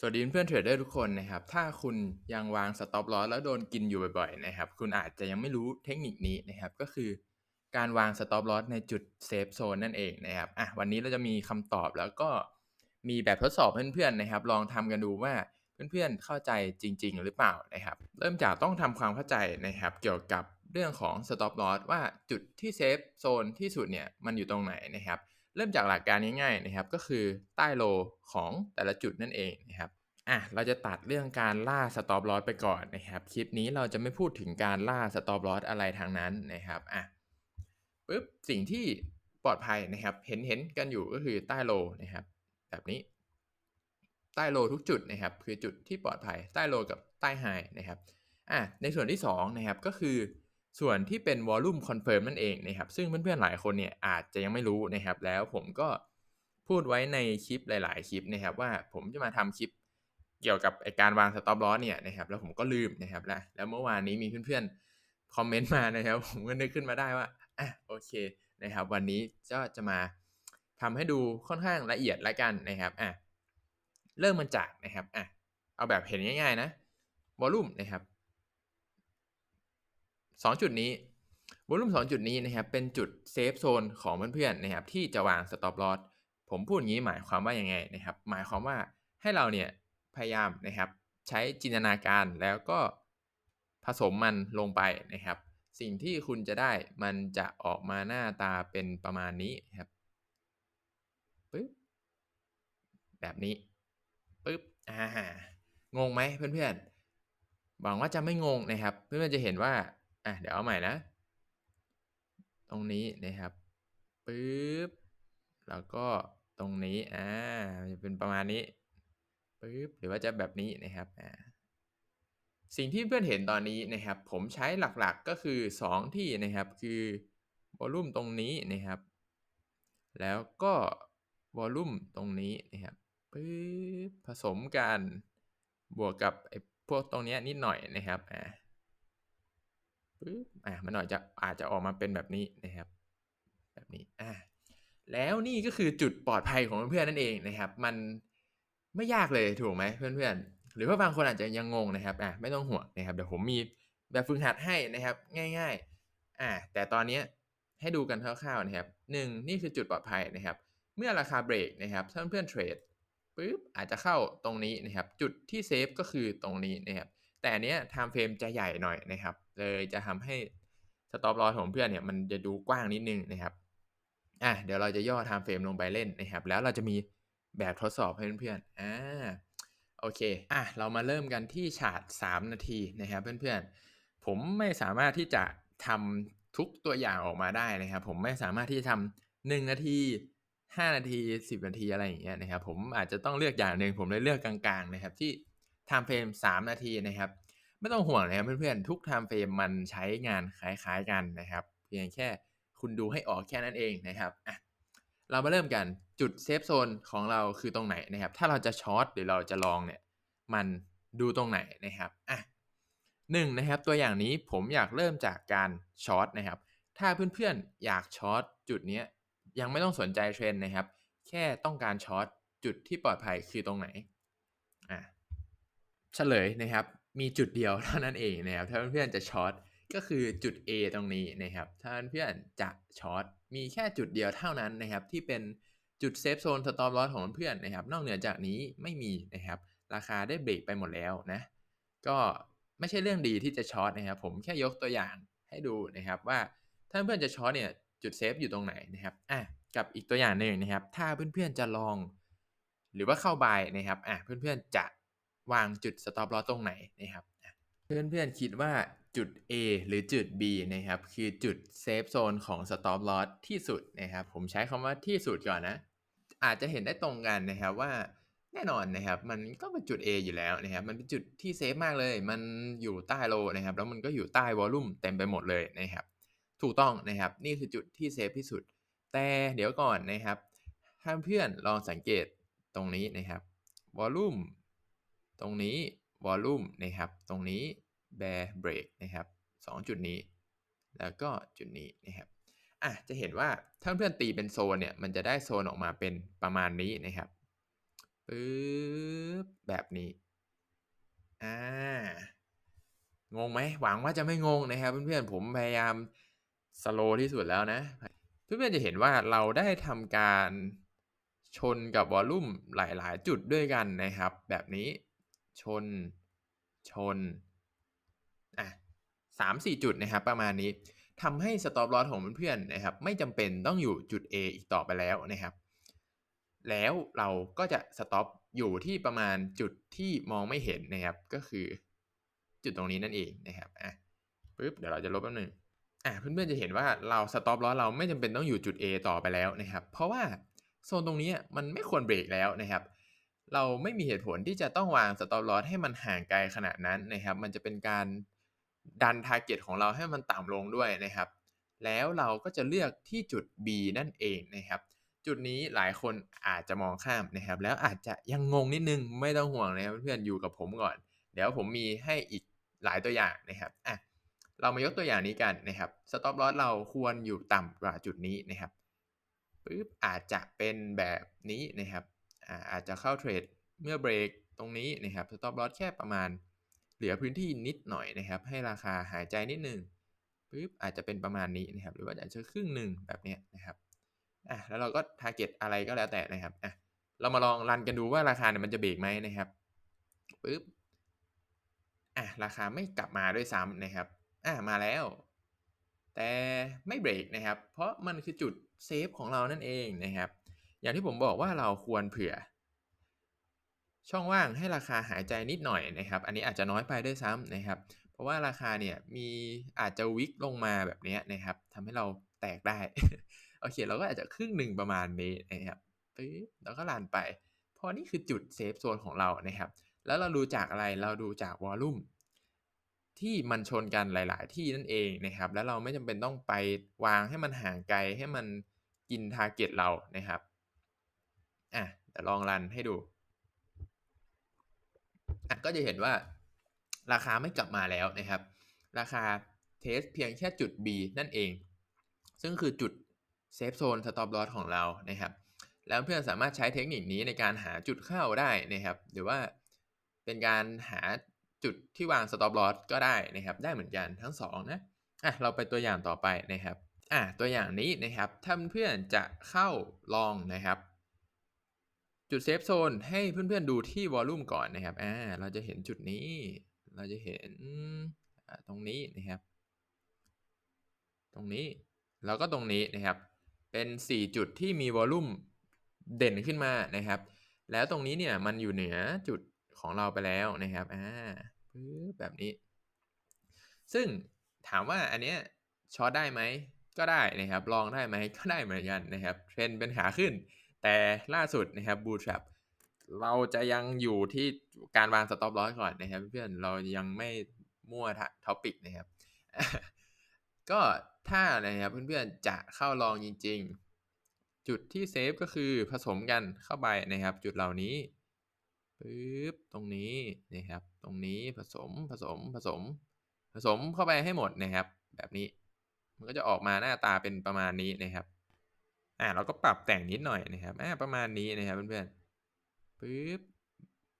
สวัสดีเพื่อนเทรดเดอร์ทุกคนนะครับ ถ้าคุณยังวางสต็อปลอสแล้วโดนกินอยู่บ่อยๆนะครับ คุณอาจจะยังไม่รู้เทคนิคนี้นะครับ ก็คือการวางสต็อปลอสในจุดเซฟโซนนั่นเองนะครับอะวันนี้เราจะมีคำตอบแล้วก็มีแบบทดสอบเพื่อนๆนะครับ ลองทำกันดูว่าเพื่อนๆเข้าใจจริง ๆ หรือเปล่านะครับ เริ่มจากต้องทำความเข้าใจนะครับ เกี่ยวกับเรื่องของสต็อปลอสว่าจุดที่เซฟโซนที่สุดเนี่ยมันอยู่ตรงไหนนะครับ เริ่มจากหลักการง่ายๆนะครับ ก็คือใต้โลของแต่ละจุดนั่นเองนะครับอะเราจะตัดเรื่องการล่าสต็อปลอสไปก่อนนะครับ คลิปนี้เราจะไม่พูดถึงการล่าสต็อปลอสอะไรทางนั้นนะครับอะปึ๊บสิ่งที่ปลอดภัยนะครับ เห็นเห็นกันอยู่ก็คือใต้โลนะครับ แบบนี้ ใต้โลทุกจุดนะครับ คือจุดที่ปลอดภัยใต้โลกับใต้ไฮนะครับอะในส่วนที่2นะครับก็คือ ส่วนที่เป็นวอลลุ่มคอนเฟิร์มนั่นเองนะครับซึ่งเพื่อนๆหลายคนเนี่ยอาจจะยังไม่รู้นะครับ แล้วผมก็พูดไว้ในคลิปหลายๆ คลิปนะครับ ว่าผมจะมาทำคลิปเกี่ยวกับการวางสต็อปลอสเนี่ยนะครับ แล้วผมก็ลืมนะครับแล้วแล้วเมื่อวานนี้มีเพื่อนๆคอมเมนต์มานะครับ ผมก็นึกขึ้นมาได้ว่าอะโอเคนะครับ วันนี้ก็จะมาทำให้ดูค่อนข้างละเอียดละกันนะครับอะเริ่มมันจากนะครับอะเอาแบบเห็นง่าย ๆ นะวอลลุ่มนะครับ สองจุดนี้วอลุ่มสองจุดนี้นะครับเป็นจุดเซฟโซนของเพื่อนๆนะครับที่จะวางสต็อปลอสผมพูดอย่างนี้หมายความว่ายังไงนะครับ หมายความว่าให้เราเนี่ยพยายามนะครับใช้จินตนาการแล้วก็ผสมมันลงไปนะครับ สิ่งที่คุณจะได้มันจะออกมาหน้าตาเป็นประมาณนี้ครับปึ๊บแบบนี้ปึ๊บอ่างงไหมเพื่อนๆหวังว่าจะไม่งงนะครับ เพื่อนๆจะเห็นว่า อะเดี๋ยวเอาใหม่นะ ตรงนี้นะครับปึ๊บแล้วก็ตรงนี้อ่าจะเป็นประมาณนี้ปึ๊บหรือว่าจะแบบนี้นะครับอ่าสิ่งที่เพื่อนเห็นตอนนี้นะครับ ผมใช้หลักๆก็คือ 2 ที่นะครับคือวอลลุ่มตรงนี้นะครับ แล้วก็วอลลุ่มตรงนี้นะครับปึ๊บผสมกันบวกกับไอ้พวกตรงนี้นิดหน่อยนะครับอ่า ปึ๊บอ่ามันอาจจะอาจจะออกมาเป็นแบบนี้นะครับ แบบนี้อ่าแล้วนี่ก็คือจุดปลอดภัยของเพื่อนๆนั่นเองนะครับ มันไม่ยากเลยถูกไหมเพื่อนๆ หรือว่าบางคนอาจจะยังงงนะครับอะไม่ต้องห่วงนะครับเดี๋ยวผมมีแบบฝึกหัดให้นะครับ ง่าย ๆอ่าแต่ตอนนี้ให้ดูกันคร่าวๆนะครับหนึ่งนี่คือจุดปลอดภัยนะครับ เมื่อราคาเบรกนะครับถ้าเพื่อนๆเทรดปุ๊บอาจจะเข้าตรงนี้นะครับ จุดที่เซฟก็คือตรงนี้นะครับ แต่เนี้ยไทม์เฟรมจะใหญ่หน่อยนะครับ เลยจะทำให้สต็อปลอสของเพื่อนเนี่ยมันจะดูกว้างนิดนึงนะครับอะเดี๋ยวเราจะย่อไทม์เฟรมลงไปเล่นนะครับ แล้วเราจะมีแบบทดสอบให้เพื่อนๆอ่าโอเคอะเรามาเริ่มกันที่ฉาด 3 นาทีนะครับ เพื่อนๆ ผมไม่สามารถที่จะทำทุกตัวอย่างออกมาได้นะครับ ผมไม่สามารถที่จะทำ1นาที 5 นาที 10 นาทีอะไรอย่างเงี้ยนะครับ ผมอาจจะต้องเลือกอย่างหนึ่งผมเลยเลือกกลางๆนะครับ ที่ ไทม์เฟรม3 นาทีนะครับ ไม่ต้องห่วงนะครับเพื่อนๆ ทุกไทม์เฟรมมันใช้งานคล้ายๆกันนะครับ เพียงแค่คุณดูให้ออกแค่นั้นเองนะครับอะเรามาเริ่มกันจุดเซฟโซนของเราคือตรงไหนนะครับ ถ้าเราจะช็อตหรือเราจะลองเนี่ยมันดูตรงไหนนะครับอะหนึ่งนะครับตัวอย่างนี้ผมอยากเริ่มจากการช็อตนะครับ ถ้าเพื่อนๆอยากช็อตจุดนี้ยังไม่ต้องสนใจเทรนด์นะครับ แค่ต้องการช็อตจุดที่ปลอดภัยคือตรงไหน เฉลยนะครับ มีจุดเดียวเท่านั้นเองนะครับ ถ้าเพื่อนๆจะช็อตก็คือจุด A ตรงนี้นะครับ ถ้าเพื่อนจะช็อตมีแค่จุดเดียวเท่านั้นนะครับ ที่เป็นจุดเซฟโซนสตอปลอสของเพื่อนนะครับ นอกเหนือจากนี้ไม่มีนะครับ ราคาได้เบรกไปหมดแล้วนะ ก็ไม่ใช่เรื่องดีที่จะช็อตนะครับ ผมแค่ยกตัวอย่างให้ดูนะครับว่าถ้าเพื่อนจะช็อตเนี่ยจุดเซฟอยู่ตรงไหนนะครับ อะ กับอีกตัวอย่างหนึ่งนะครับ ถ้าเพื่อนๆจะลอง หรือว่าเข้าบายนะครับ อะ เพื่อนๆจะ วางจุดสต็อปลอสตรงไหนนะครับเพื่อนๆคิดว่าจุด A หรือจุด B นะครับคือจุดเซฟโซนของ stop loss ที่สุดนะครับผมใช้คำว่าที่สุดก่อนนะ อาจจะเห็นได้ตรงกันนะครับว่าแน่นอนนะครับมันก็เป็นจุด A อยู่แล้วนะครับมันเป็นจุดที่เซฟมากเลย มันอยู่ใต้โลนะครับแล้วมันก็อยู่ใต้วอลลุ่มเต็มไปหมดเลยนะครับถูกต้องนะครับนี่คือจุดที่เซฟที่สุด แต่เดี๋ยวก่อนนะครับถ้าเพื่อนลองสังเกตตรงนี้นะครับวอลลุ่ม ตรงนี้วอลลุ่มนะครับ ตรงนี้ bear break นะครับ2จุดนี้ แล้วก็จุดนี้นะครับอะจะเห็นว่าถ้าเพื่อนตีเป็นโซนเนี่ย มันจะได้โซนออกมาเป็นประมาณนี้นะครับปึ๊บแบบนี้อ่างงไหม?หวังว่าจะไม่งงนะครับ เพื่อนๆผมพยายามสโลที่สุดแล้วนะ เพื่อนๆจะเห็นว่าเราได้ทำการชนกับวอลลุ่มหลาย ๆ จุดด้วยกันนะครับ แบบนี้ ชน ชน อะ3-4จุดนะครับประมาณนี้ทำให้ Stop Loss ของเพื่อนๆนะครับ ไม่จำเป็นต้องอยู่จุด A อีกต่อไปแล้วนะครับ แล้วเราก็จะสต็อปอยู่ที่ประมาณจุดที่มองไม่เห็นนะครับ ก็คือจุดตรงนี้นั่นเองนะครับอะปึ๊บเดี๋ยวเราจะลบแป๊บหนึ่งอาเพื่อนๆจะเห็นว่าเรา Stop Loss เราไม่จำเป็นต้องอยู่จุด A ต่อไปแล้วนะครับ เพราะว่าโซนตรงนี้อะมันไม่ควรเบรกแล้วนะครับ เราไม่มีเหตุผลที่จะต้องวาง Stop Loss ให้มันห่างไกลขนาดนั้นนะครับ มันจะเป็นการดันทาร์เกตของเราให้มันต่ำลงด้วยนะครับ แล้วเราก็จะเลือกที่จุด B นั่นเองนะครับ จุดนี้หลายคนอาจจะมองข้ามนะครับ แล้วอาจจะยังงงนิดนึงไม่ต้องห่วงนะครับเพื่อนๆอยู่กับผมก่อน เดี๋ยวผมมีให้อีกหลายตัวอย่างนะครับอะเรามายกตัวอย่างนี้กันนะครับ Stop Loss เราควรอยู่ต่ำกว่าจุดนี้นะครับปึ๊บอาจจะเป็นแบบนี้นะครับ อาจจะเข้าเทรดเมื่อเบรกตรงนี้นะครับ Stop Loss แค่ประมาณ เหลือพื้นที่นิดหน่อยนะครับ ให้ราคาหายใจนิดหนึ่งปึ๊บอาจจะเป็นประมาณนี้นะครับ หรือว่าอาจจะครึ่งหนึ่งแบบนี้นะครับอะแล้วเราก็ทาร์เก็ตอะไรก็แล้วแต่นะครับอะเรามาลองรันกันดูว่าราคาเนี่ยมันจะเบรกไหมนะครับปึ๊บอะราคาไม่กลับมาด้วยซ้ำนะครับอามาแล้ว แต่ไม่เบรกนะครับ เพราะมันคือจุดเซฟของเรานั่นเองนะครับ อย่างที่ผมบอกว่าเราควรเผื่อ ช่องว่างให้ราคาหายใจนิดหน่อยนะครับ อันนี้อาจจะน้อยไปด้วยซ้ำนะครับ เพราะว่าราคาเนี่ยมีอาจจะวิกลงมาแบบนี้นะครับทำให้เราแตกได้ โอเค เราก็อาจจะครึ่งหนึ่งประมาณนี้นะครับปึ๊บแล้วก็รันไปพราะนี่คือจุดเซฟโซนของเรานะครับ แล้วเราดูจากอะไร?เราดูจากวอลลุ่มที่มันชนกันหลาย ๆ ที่นั่นเองนะครับ แล้วเราไม่จำเป็นต้องไปวางให้มันห่างไกลให้มันกินทาร์เก็ตเรานะครับ อะเดี๋ยวลองรันให้ดูอะก็จะเห็นว่าราคาไม่กลับมาแล้วนะครับ ราคาเทสเพียงแค่จุด B นั่นเอง ซึ่งคือจุดเซฟโซน Stop Loss ของเรานะครับ แล้วเพื่อนสามารถใช้เทคนิคนี้ในการหาจุดเข้าได้นะครับ หรือว่าเป็นการหาจุดที่วาง Stop Loss ก็ได้นะครับ ได้เหมือนกันทั้ง2นะอะเราไปตัวอย่างต่อไปนะครับอาตัวอย่างนี้นะครับ ถ้าเพื่อนจะเข้าลองนะครับ จุดเซฟโซนให้เพื่อนๆดูที่วอลลุ่มก่อนนะครับอาเราจะเห็นจุดนี้ เราจะเห็นตรงนี้นะครับ ตรงนี้แล้วก็ตรงนี้นะครับ เป็น 4 จุดที่มีวอลลุ่มเด่นขึ้นมานะครับ แล้วตรงนี้เนี่ยมันอยู่เหนือจุดของเราไปแล้วนะครับอาแบบนี้ ซึ่งถามว่าอันเนี้ยช็อตได้ไหม?ก็ได้นะครับ ลองได้ไหม?ก็ได้เหมือนกันนะครับ เทรนเป็นขาขึ้น แต่ล่าสุดนะครับ Bull Trap เราจะยังอยู่ที่การวาง Stop Loss ก่อนนะครับ เพื่อนเรายังไม่มั่วท Topic นะครับ ก็ถ้านะครับเพื่อนๆจะเข้าลองจริง ๆ จุดที่เซฟก็คือผสมกันเข้าไปนะครับ จุดเหล่านี้ปึ๊บตรงนี้นะครับ ตรงนี้ผสมผสมผสม ผสมเข้าไปให้หมดนะครับ แบบนี้ มันก็จะออกมาหน้าตาเป็นประมาณนี้นะครับ อ่าเราก็ปรับแต่งนิดหน่อยนะครับอาประมาณนี้นะครับเพื่อนๆปึ๊บ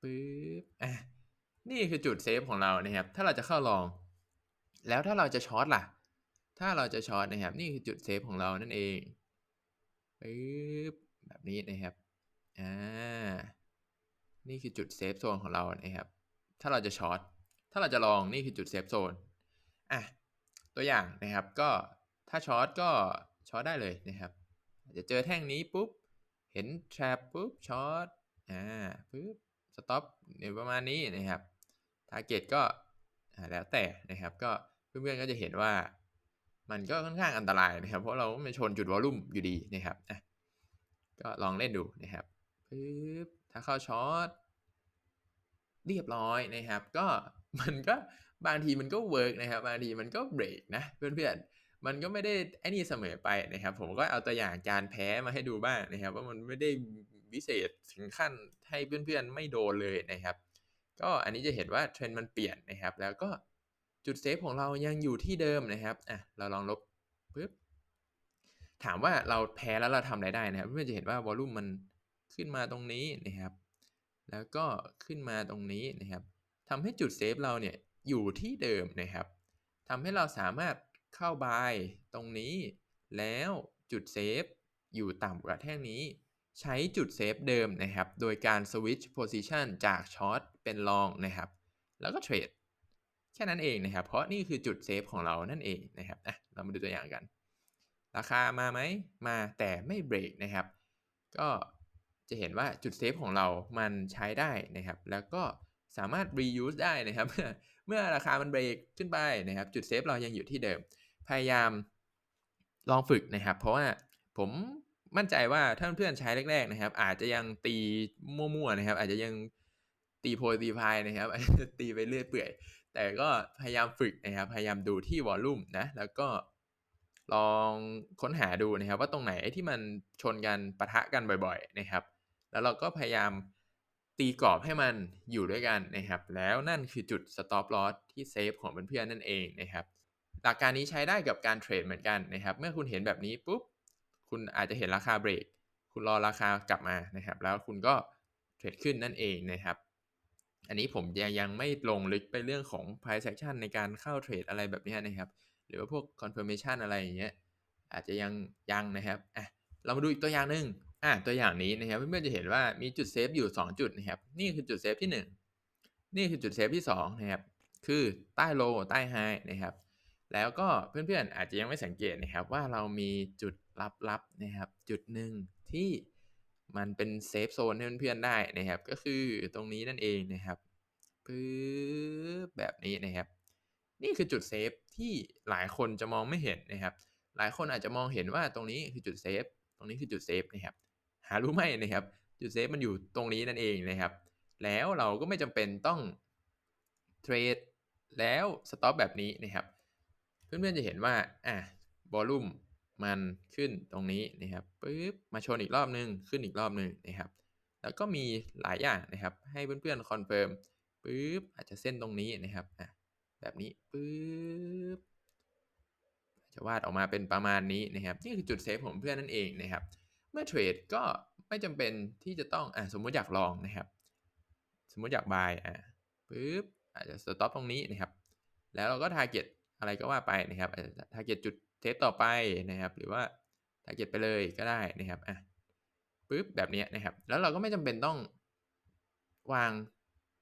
ปึ๊บอ่านี่คือจุดเซฟของเรานะครับ ถ้าเราจะเข้าลอง แล้วถ้าเราจะช็อตล่ะ?ถ้าเราจะช็อตนะครับ นี่คือจุดเซฟของเรานั่นเองปึ๊บแบบนี้นะครับอ่านี่คือจุดเซฟโซนของเรานะครับ ถ้าเราจะช็อตถ้าเราจะลองนี่คือจุดเซฟโซนอะตัวอย่างนะครับก็ถ้าช็อตก็ช็อตได้เลยนะครับ จะเจอแท่งนี้ปุ๊บ เห็น Trap ปุ๊บช็อตอ่าปึ๊บสต็อปอยู่ประมาณนี้นะครับทาร์เกตก็อ่าแล้วแต่นะครับ ก็เพื่อนๆก็จะเห็นว่า มันก็ค่อนข้างอันตรายนะครับ เพราะเราก็มาชนจุดวอลลุ่มอยู่ดีนะครับอะก็ลองเล่นดูนะครับปึ๊บถ้าเข้าช็อตเรียบร้อยนะครับ ก็มันก็บางทีมันก็เวิร์กนะครับ บางทีมันก็เบรกนะเพื่อนๆ มันก็ไม่ได้ไอ้นี่เสมอไปนะครับ ผมก็เอาตัวอย่างการแพ้มาให้ดูบ้างนะครับ ว่ามันไม่ได้วิเศษถึงขั้นให้เพื่อนๆไม่โดนเลยนะครับ ก็อันนี้จะเห็นว่าเทรนด์มันเปลี่ยนนะครับ แล้วก็จุดเซฟของเรายังอยู่ที่เดิมนะครับอะเราลองลบปึ๊บถามว่าเราแพ้แล้วเราทำอะไรได้นะครับ เพื่อนจะเห็นว่าวอลลุ่มมันขึ้นมาตรงนี้นะครับ แล้วก็ขึ้นมาตรงนี้นะครับทำให้จุดเซฟเราเนี่ยอยู่ที่เดิมนะครับทำให้เราสามารถ เข้าบายตรงนี้ แล้วจุดเซฟอยู่ต่ำกว่าแท่งนี้ ใช้จุดเซฟเดิมนะครับ โดยการสวิตช์โพซิชันจากช็อตเป็นลองนะครับ แล้วก็เทรดแค่นั้นเองนะครับ เพราะนี่คือจุดเซฟของเรานั่นเองนะครับอะเรามาดูตัวอย่างกัน ราคามาไหมมาแต่ไม่เบรกนะครับ ก็จะเห็นว่าจุดเซฟของเรามันใช้ได้นะครับ แล้วก็สามารถ reuse ได้นะครับ เมื่อราคามันเบรกขึ้นไปนะครับ จุดเซฟเรายังอยู่ที่เดิม พยายามลองฝึกนะครับ เพราะว่าผมมั่นใจว่าถ้าเพื่อนใช้แรกๆนะครับ อาจจะยังตีมั่วๆนะครับ อาจจะยังตีโพตีพายนะครับตีไปเรื่อยเปื่อย แต่ก็พยายามฝึกนะครับ พยายามดูที่วอลลุ่มนะ แล้วก็ลองค้นหาดูนะครับ ว่าตรงไหนที่มันชนกันปะทะกันบ่อย ๆ นะครับ แล้วเราก็พยายาม ตีกรอบให้มันอยู่ด้วยกันนะครับ แล้วนั่นคือจุด stop loss ที่เซฟของเพื่อนๆนั่นเองนะครับ หลักการนี้ใช้ได้กับการเทรดเหมือนกันนะครับ เมื่อคุณเห็นแบบนี้ปุ๊บ คุณอาจจะเห็นราคาเบรก คุณรอราคากลับมานะครับ แล้วคุณก็เทรดขึ้นนั่นเองนะครับ อันนี้ผมยังไม่ลงลึกไปเรื่องของ price action ในการเข้าเทรดอะไรแบบนี้นะครับ หรือว่าพวก confirmation อะไรอย่างเงี้ย อาจจะยังยังนะครับ อะ เรามาดูอีกตัวอย่างหนึ่ง อะตัวอย่างนี้นะครับเพื่อนๆจะเห็นว่ามีจุดเซฟอยู่ 2 จุดนะครับนี่คือจุดเซฟที่ 1 นี่คือจุดเซฟที่2นะครับคือใต้โลใต้ไฮนะครับแล้วก็เพื่อนๆอาจจะยังไม่สังเกตนะครับว่าเรามีจุดลับๆนะครับจุดหนึ่งที่มันเป็นเซฟโซนให้เพื่อนๆได้นะครับก็คือตรงนี้นั่นเองนะครับปึ๊บแบบนี้นะครับ นี่คือจุดเซฟที่หลายคนจะมองไม่เห็นนะครับ หลายคนอาจจะมองเห็นว่าตรงนี้คือจุดเซฟตรงนี้คือจุดเซฟนะครับ หารู้ไหมนะครับ จุดเซฟมันอยู่ตรงนี้นั่นเองนะครับ แล้วเราก็ไม่จำเป็นต้องเทรดแล้วสต็อปแบบนี้นะครับ เพื่อนๆจะเห็นว่าอะบอลลุ่มมันขึ้นตรงนี้นะครับปึ๊บมาชนอีกรอบนึงขึ้นอีกรอบนึงนะครับ แล้วก็มีหลายอย่างนะครับ ให้เพื่อนๆคอนเฟิร์มปึ๊บอาจจะเส้นตรงนี้นะครับอะแบบนี้ปึ๊บจะวาดออกมาเป็นประมาณนี้นะครับ นี่คือจุดเซฟของเพื่อนนั่นเองนะครับ เมื่อเทรดก็ไม่จำเป็นที่จะต้องอะสมมุติอยากลองนะครับ สมมุติอยากบายอะปึ๊บอาจจะสต็อปตรงนี้นะครับ แล้วเราก็ทาร์เก็ตอะไรก็ว่าไปนะครับทาร์เก็ตจุดเทสต่อไปนะครับ หรือว่าทาร์เก็ตไปเลยก็ได้นะครับอะปึ๊บแบบนี้นะครับ แล้วเราก็ไม่จำเป็นต้องวาง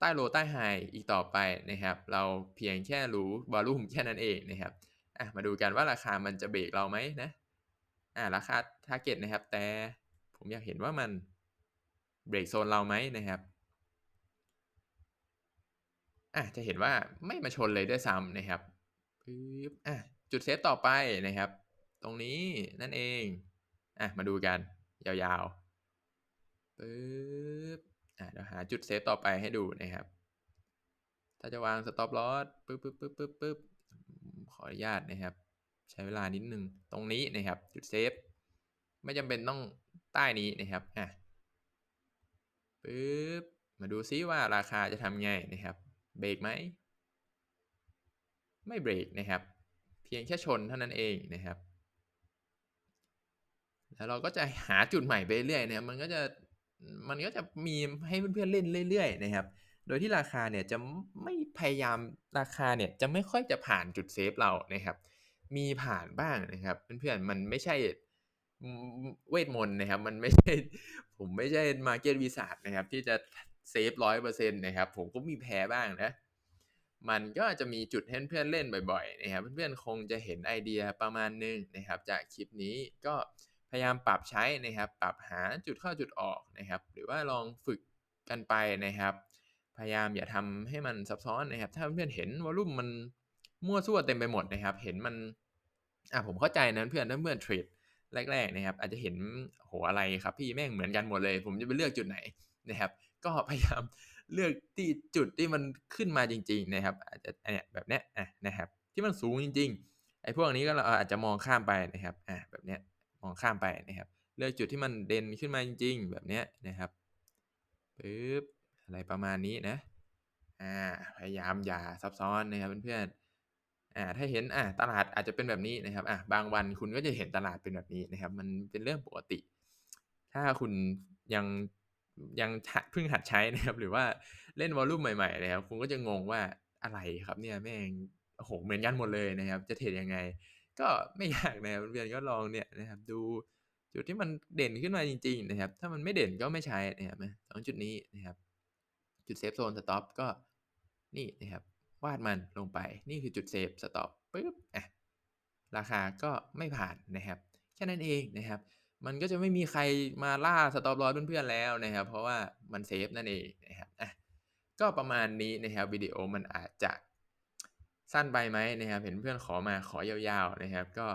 ใต้โลใต้ไฮอีกต่อไปนะครับ เราเพียงแค่รู้วอลลุ่มแค่นั้นเองนะครับอะมาดูกันว่าราคามันจะเบรกเราไหมนะ อ่าราคาทาร์เก็ตนะครับ แต่ผมอยากเห็นว่ามันเบรกโซนเราไหมนะครับอะจะเห็นว่าไม่มาชนเลยด้วยซ้ำนะครับปึ๊บอะจุดเซฟต่อไปนะครับ ตรงนี้นั่นเองอะมาดูกัน ยาวๆปึ๊บอะเดี๋ยวหาจุดเซฟต่อไปให้ดูนะครับ ถ้าจะวางสต็อปลอสปึ๊บปึ๊บปึ๊บปึ๊บปึ๊บขออนุญาตนะครับ ใช้เวลานิดนึงตรงนี้นะครับจุดเซฟไม่จำเป็นต้องใต้นี้นะครับอะปึ๊บมาดูซิว่าราคาจะทำไงนะครับเบรกไหมไม่เบรกนะครับ เพียงแค่ชนเท่านั้นเองนะครับ แล้วเราก็จะหาจุดใหม่ไปเรื่อยนะครับมันก็จะมันก็จะมีให้เพื่อนๆเล่นเรื่อยๆนะครับ โดยที่ราคาเนี่ยจะไม่พยายามราคาเนี่ยจะไม่ค่อยจะผ่านจุดเซฟเรานะครับ มีผ่านบ้างนะครับเพื่อนๆมันไม่ใช่เวทมนต์นะครับ มันไม่ใช่ผมไม่ใช่มาเก็ตวิสัทนะครับ ที่จะเซฟร้อยเปอร์เซ็นต์นะครับ ผมก็มีแพ้บ้างนะ มันก็จะมีจุดให้เพื่อนเล่นบ่อยๆนะครับ เพื่อนๆคงจะเห็นไอเดียประมาณนึงนะครับ จากคลิปนี้ก็พยายามปรับใช้นะครับ ปรับหาจุดเข้าจุดออกนะครับ หรือว่าลองฝึกกันไปนะครับ พยายามอย่าทำให้มันซับซ้อนนะครับ ถ้าเพื่อนๆเห็นวอลุ่มมัน มั่วซั่วเต็มไปหมดนะครับ เห็นมันอะผมเข้าใจนะเพื่อนถ้าเพื่อนเทรดแรก ๆ นะครับ อาจจะเห็นโหอะไรครับ พี่แม่งเหมือนกันหมดเลย ผมจะไปเลือกจุดไหนนะครับ ก็พยายามเลือกที่จุดที่มันขึ้นมาจริง ๆ นะครับ อาจจะเนี่ยแบบเนี้ยอะนะครับ ที่มันสูงจริง ๆ ไอ้พวกนี้ก็เราอาจจะมองข้ามไปนะครับอะแบบเนี้ยมองข้ามไปนะครับ เลือกจุดที่มันเด่นขึ้นมาจริง ๆ แบบเนี้ยนะครับปึ๊บอะไรประมาณนี้นะอ่าพยายามอย่าซับซ้อนนะครับเพื่อนๆ อ่าถ้าเห็นอ่าตลาดอาจจะเป็นแบบนี้นะครับอ่าบางวันคุณก็จะเห็นตลาดเป็นแบบนี้นะครับ มันเป็นเรื่องปกติ ถ้าคุณยังยังเพิ่งหัดใช้นะครับ หรือว่าเล่นวอลลุ่มใหม่ๆนะครับ คุณก็จะงงว่าอะไรครับเนี่ยแม่งโอ้โฮเหมือนกันหมดเลยนะครับ จะเทรดยังไง ก็ไม่ยากนะครับเพื่อนก็ลองเนี่ยนะครับ ดูจุดที่มันเด่นขึ้นมาจริง ๆ นะครับ ถ้ามันไม่เด่นก็ไม่ใช้นะครับสองจุดนี้นะครับ จุดเซฟโซนสต็อปก็นี่นะครับ วาดมันลงไป นี่คือจุดเซฟสต็อปปึ๊บอะราคาก็ไม่ผ่านนะครับ แค่นั้นเองนะครับ มันก็จะไม่มีใครมาล่าสต็อปลอสเพื่อนๆแล้วนะครับ เพราะว่ามันเซฟนั่นเองนะครับอะก็ประมาณนี้นะครับวิดีโอมันอาจจะสั้นไปไหมนะครับ เห็นเพื่อนขอมาขอยาวๆนะครับ ก็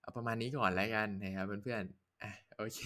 เอาประมาณนี้ก่อนแล้วกันนะครับเพื่อนๆอะโอเค